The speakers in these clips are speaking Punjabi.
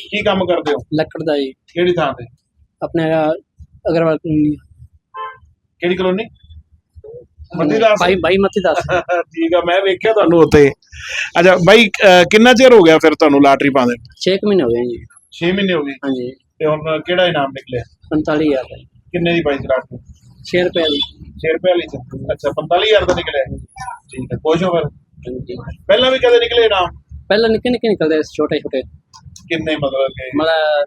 ਕੀ ਕੰਮ ਕਰਦੇ ਹੋ? ਲੱਕੜ ਦਾ ਜੀ। ਕਿਹੜੀ ਥਾਂ ਤੇ? ਆਪਣੇ ਅਗਰਵਾਲ ਕਲੋਨੀ। ਕਿਹੜੀ ਕਲੋਨੀ? ਮੱਤੀਦਾਸ ਭਾਈ ਭਾਈ ਮਤੀ ਦਾਸ। ਠੀਕ ਆ ਮੈਂ ਵੇਖਿਆ ਤੁਹਾਨੂੰ ਉੱਥੇ। ਅੱਛਾ ਬਾਈ ਅਹ ਕਿੰਨਾ ਚਿਰ ਹੋ ਗਿਆ ਫਿਰ ਤੁਹਾਨੂੰ ਲਾਟਰੀ ਪਾਉਂਦੇ 6 ਮਹੀਨੇ ਹੋ ਗਏ ਜੀ। 6 ਮਹੀਨੇ ਹੋ ਗਏ? ਹਾਂਜੀ। ਤੇ ਹੁਣ ਕਿਹੜਾ ਇਨਾਮ ਨਿਕਲਿਆ? 45000 ਦਾ। ਕਿੰਨੇ ਦੀ ਪਾਈ ਸੀ ਲਾਟਰੀ 6 ਰੁਪਏ ਦੀ 6 ਰੁਪਏ ਵਾਲੀ ਚ? ਅੱਛਾ 45000 ਦਾ ਨਿਕਲਿਆ। ਠੀਕ ਹੈ ਖੁਸ਼ ਹੋ ਫਿਰ? ਹਾਂਜੀ। ਪਹਿਲਾਂ ਵੀ ਕਦੇ ਨਿਕਲੇ ਇਨਾਮ? ਪਹਿਲਾਂ ਨਿੱਕੇ ਨਿੱਕੇ ਨਿਕਲਦੇ ਸੀ ਛੋਟੇ ਛੋਟੇ ਕਿੰਨੇ ਮਤਲਬ ਕਿ ਮਤਲਬ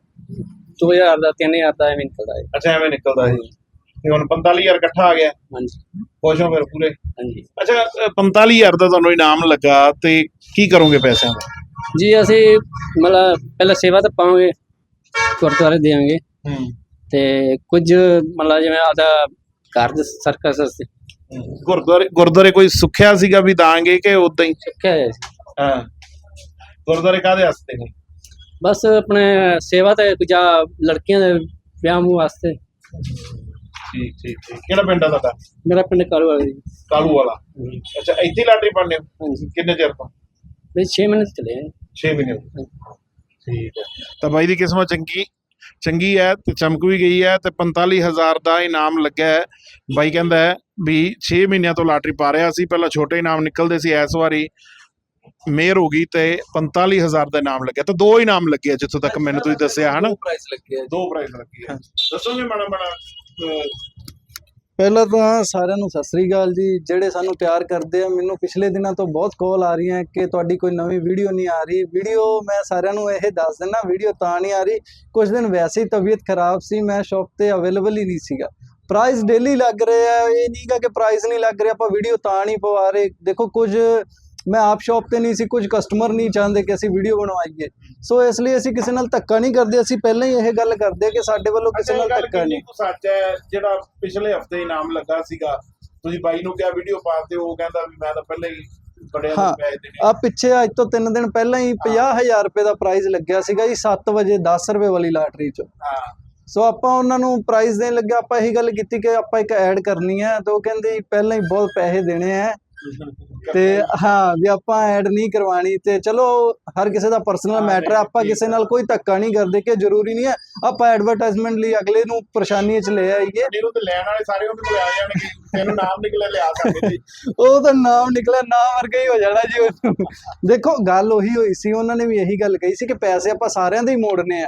2000 ਦਾ 3000 ਦਾ ਐਵੇਂ ਨਿਕਲਦਾ ਹੈ। ਅੱਛਾ ਐਵੇਂ ਨਿਕਲਦਾ ਸੀ ਤੇ ਹੁਣ 45000 ਇਕੱਠਾ ਆ ਗਿਆ। ਹਾਂਜੀ। ਖੁਸ਼ ਹੋ ਫਿਰ ਪੂਰੇ? ਹਾਂਜੀ। ਅੱਛਾ ਅ, 45000 ਦਾ ਤੁਹਾਨੂੰ ਇਨਾਮ ਲੱਗਾ ਤੇ ਕੀ ਕਰੋਗੇ ਪੈਸਿਆਂ ਦਾ? ਜੀ ਅਸੀਂ ਮਤਲਬ ਪਹਿਲਾਂ ਸੇਵਾ ਤਾਂ ਪਾਵਾਂਗੇ ਗੁਰਦੁਆਰੇ ਦੇਵਾਂਗੇ। ਹੂੰ। ਤੇ ਕੁਝ ਮਤਲਬ ਜਿਵੇਂ ਆਦਾ ਘਰ ਦੇ ਸਰਕਸ ਵਾਸਤੇ। ਗੁਰਦੁਆਰੇ ਗੁਰਦੁਆਰੇ ਕੋਈ ਸੁੱਖਿਆ ਸੀਗਾ ਵੀ ਦਾਂਗੇ ਕਿ ਉਦਾਂ ਹੀ? ਸਿੱਖਿਆ ਹੈ ਹਾਂ। ਗੁਰਦੁਆਰੇ ਕਾਦੇ ਵਾਸਤੇ ਨੇ? ਬਸ ਆਪਣੇ ਸੇਵਾ ਤੇ ਜਾਂ ਲੜਕੀਆਂ ਦੇ ਵਿਆਹ ਮੂੰਹ ਵਾਸਤੇ। ਠੀਕ ਠੀਕ ਠੀਕ। ਕਿਹੜਾ ਪਿੰਡ ਆ ਤੁਹਾਡਾ? ਮੇਰਾ ਪਿੰਡ ਕਾਲੂ ਵਾਲੀ ਕਾਲੂ ਵਾਲਾ। ਅੱਛਾ ਇੱਥੇ ਹੀ ਲਾਟਰੀ ਪਾਉਂਦੇ ਹੋ? ਕਿੰਨੇ ਚਿਰ ਤੋਂ? ਵੀ 6 ਮਹੀਨੇ ਚਲੇ ਆ। 6 ਮਹੀਨੇ। ਠੀਕ ਹੈ ਤਾਂ ਬਾਈ ਦੀ ਕਿਸਮਤ ਚੰਗੀ ਚੰਗੀ ਹੈ ਤੇ ਚਮਕ ਵੀ ਗਈ ਹੈ ਤੇ 45000 ਦਾ ਇਨਾਮ ਲੱਗਾ ਹੈ। ਬਾਈ ਕਹਿੰਦਾ ਹੈ ਵੀ 6 ਮਹੀਨਿਆਂ ਤੋਂ ਲਾਟਰੀ ਪਾ ਰਿਹਾ ਸੀ। ਪਹਿਲਾਂ ਛੋਟੇ ਇਨਾਮ ਨਿਕਲਦੇ ਸੀ ਇਸ ਵਾਰੀ ਮੇਰ ਹੋ ਗਈ ਤੇ 45000 ਦਾ ਇਨਾਮ ਲੱਗਿਆ ਤਾਂ ਦੋ ਇਨਾਮ ਲੱਗੇ ਆ ਜਿੱਥੋਂ ਤੱਕ ਮੈਨੂੰ ਤੁਸੀਂ ਦੱਸਿਆ ਹਨਾ? ਪ੍ਰਾਈਸ ਲੱਗੇ ਆ ਦੋ ਪ੍ਰਾਈਜ਼ ਲੱਗੇ ਆ। ਦੱਸੋਗੇ ਮਾੜਾ ਮਾੜਾ ਅਹ, ਪਹਿਲਾਂ ਤਾਂ ਸਾਰਿਆਂ ਨੂੰ ਸਤਿ ਸ੍ਰੀ ਅਕਾਲ ਜੀ। ਜਿਹੜੇ ਸਾਨੂੰ ਪਿਆਰ ਕਰਦੇ ਆ ਮੈਨੂੰ ਪਿਛਲੇ ਦਿਨਾਂ ਤੋਂ ਬਹੁਤ ਕਾਲ ਆ ਰਹੀਆਂ ਕਿ ਤੁਹਾਡੀ ਕੋਈ ਨਵੀਂ ਵੀਡੀਓ ਨਹੀਂ ਆ ਰਹੀ। ਵੀਡੀਓ ਮੈਂ ਸਾਰਿਆਂ ਨੂੰ ਇਹ ਦੱਸ ਦਿੰਦਾ ਵੀਡੀਓ ਤਾਂ ਨਹੀਂ ਆ ਰਹੀ। ਕੁਝ ਦਿਨ ਵੈਸੇ ਹੀ ਤਬੀਅਤ ਖਰਾਬ ਸੀ ਮੈਂ ਸ਼ੌਪ ਤੇ ਅਵੇਲੇਬਲ ਹੀ ਨਹੀਂ ਸੀਗਾ। ਪ੍ਰਾਈਸ ਡੇਲੀ ਲੱਗ ਰਹੇ ਆ ਇਹ ਨਹੀਂ ਕਿ ਪ੍ਰਾਈਸ ਨਹੀਂ ਲੱਗ ਰਿਹਾ ਆਪਾਂ ਵੀਡੀਓ ਤਾਂ ਨਹੀਂ ਪਵਾ ਰਹੇ। ਦੇਖੋ ਕੁਝ ਮੈਂ ਆਪ ਸ਼ੌਪ ਤੇ ਨਹੀਂ ਸੀ ਕੁਝ ਕਸਟਮਰ ਨਹੀਂ ਚਾਹੁੰਦੇ ਕਿ ਅਸੀਂ ਵੀਡੀਓ ਬਣਵਾਈਏ। ਸੋ ਇਸ ਲਈ ਅਸੀਂ ਕਿਸੇ ਨਾਲ ਧੱਕਾ ਨਹੀਂ ਕਰਦੇ ਅਸੀਂ ਪਹਿਲਾਂ ਹੀ ਇਹ ਗੱਲ ਕਰਦੇ ਕਿ ਸਾਡੇ ਵੱਲੋਂ ਕਿਸੇ ਨਾਲ ਧੱਕਾ ਨਹੀਂ। ਸੱਚ ਹੈ ਜਿਹੜਾ ਪਿਛਲੇ ਹਫ਼ਤੇ ਇਨਾਮ ਲੱਗਾ ਸੀਗਾ। ਤੁਸੀਂ ਬਾਈ ਨੂੰ ਕਿਹਾ ਵੀਡੀਓ ਪਾ ਤੇ ਉਹ ਕਹਿੰਦਾ ਵੀ ਮੈਂ ਤਾਂ ਪਹਿਲਾਂ ਹੀ ਬੜਿਆ ਹਾਂ, ਦੇ ਪੈਸੇ ਦੇਣੇ। ਆ ਪਿੱਛੇ ਅੱਜ ਤੋਂ 3 ਦਿਨ ਪਹਿਲਾਂ ਹੀ 50000 ਰੁਪਏ ਦਾ ਪ੍ਰਾਈਜ਼ ਲੱਗਿਆ ਸੀਗਾ ਜੀ 7 ਵਜੇ 10 ਰੁਪਏ ਵਾਲੀ ਲਾਟਰੀ 'ਚ। ਹਾਂ। ਸੋ ਆਪਾਂ ਉਹਨਾਂ ਨੂੰ ਪ੍ਰਾਈਜ਼ ਦੇਣ ਲੱਗੇ ਆਪਾਂ ਇਹੀ ਗੱਲ ਕੀਤੀ ਕਿ ਆਪਾਂ ਇੱਕ ਐਡ ਕਰਨੀ ਹੈ ਤੇ ਉਹ ਕਹਿੰਦੇ ਪਹਿਲਾਂ ਹੀ ਬਹੁਤ ਪੈਸੇ ਦੇਣੇ ਆ ਤੇ ਹਾਂ ਵੀ ਆਪਾਂ ਐਡ ਨਹੀਂ ਕਰਵਾਣੀ ਤੇ ਚਲੋ ਹਰ ਕਿਸੇ ਦਾ ਪਰਸਨਲ ਮੈਟਰ ਹੈ ਆਪਾਂ ਕਿਸੇ ਨਾਲ ਕੋਈ ਧੱਕਾ ਨਹੀਂ ਕਰਦੇ ਕਿ ਜ਼ਰੂਰੀ ਨਹੀਂ ਹੈ ਆਪਾਂ ਐਡਵਰਟਾਈਜ਼ਮੈਂਟ ਲਈ ਅਗਲੇ ਨੂੰ ਪਰੇਸ਼ਾਨੀ 'ਚ ਲੈ ਆਈਏ। ਜਿਹਨੂੰ ਤੇ ਲੈਣ ਵਾਲੇ ਸਾਰੇ ਉਹਦੇ ਕੋਲ ਆ ਜਾਣਗੇ ਤੈਨੂੰ ਨਾਮ ਨਿਕਲਿਆ ਲਿਆ ਸਕਦੇ ਸੀ ਉਹ ਤਾਂ ਨਾਮ ਨਿਕਲਿਆ ਨਾਮ ਵਰਗਾ ਹੀ ਹੋ ਜਾਣਾ ਜੀ। ਦੇਖੋ ਗੱਲ ਉਹੀ ਹੋਈ ਸੀ ਉਹਨਾਂ ਨੇ ਵੀ ਇਹੀ ਗੱਲ ਕਹੀ ਸੀ ਕਿ ਪੈਸੇ ਆਪਾਂ ਸਾਰਿਆਂ ਦੇ ਹੀ ਮੋੜਨੇ ਆ।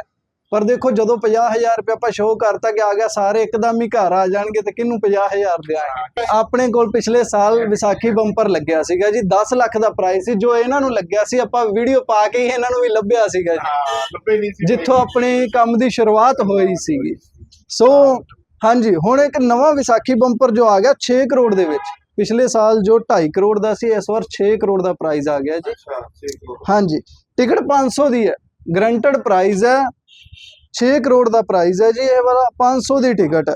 ਪਰ ਦੇਖੋ ਜਦੋਂ 50000 ਰੁਪਏ ਆਪਾਂ ਸ਼ੋਅ ਕਰਤਾ ਕਿ ਆ ਗਿਆ ਸਾਰੇ ਇੱਕਦਮ ਹੀ ਘਰ ਆ ਜਾਣਗੇ ਤੇ ਕਿਹਨੂੰ 50000 ਦੇਾਂਗੇ ਆਪਣੇ ਕੋਲ ਪਿਛਲੇ ਸਾਲ ਵਿਸਾਖੀ ਬੰਪਰ ਲੱਗਿਆ ਸੀਗਾ ਜੀ 10 ਲੱਖ ਦਾ ਪ੍ਰਾਈਸ ਸੀ ਜੋ ਇਹਨਾਂ ਨੂੰ ਲੱਗਿਆ ਸੀ ਆਪਾਂ ਵੀਡੀਓ ਪਾ ਕੇ ਹੀ ਇਹਨਾਂ ਨੂੰ ਵੀ ਲੱਭਿਆ ਸੀਗਾ ਜੀ। ਜਿੱਥੋਂ ਆਪਣੇ ਕੰਮ ਦੀ ਸ਼ੁਰੂਆਤ ਹੋਈ ਸੀਗੀ। ਸੋ ਹਾਂਜੀ ਹੁਣ ਇੱਕ ਨਵਾਂ ਵਿਸਾਖੀ ਬੰਪਰ ਜੋ ਆ ਗਿਆ 6 ਕਰੋੜ ਦੇ ਵਿੱਚ। ਪਿਛਲੇ ਸਾਲ ਜੋ 2.5 ਕਰੋੜ ਦਾ ਸੀ ਇਸ ਵਾਰ 6 ਕਰੋੜ ਦਾ ਪ੍ਰਾਈਜ਼ ਆ ਗਿਆ ਜੀ। ਹਾਂਜੀ ਟਿਕਟ 500 ਦੀ ਹੈ। ਗਰੰਟਡ ਪ੍ਰਾਈਜ਼ ਹੈ 6 ਕਰੋੜ ਦਾ ਪ੍ਰਾਈਜ਼ ਹੈ ਜੀ ਇਹ ਵਾਲਾ 500 ਦੀ ਟਿਕਟ ਹੈ।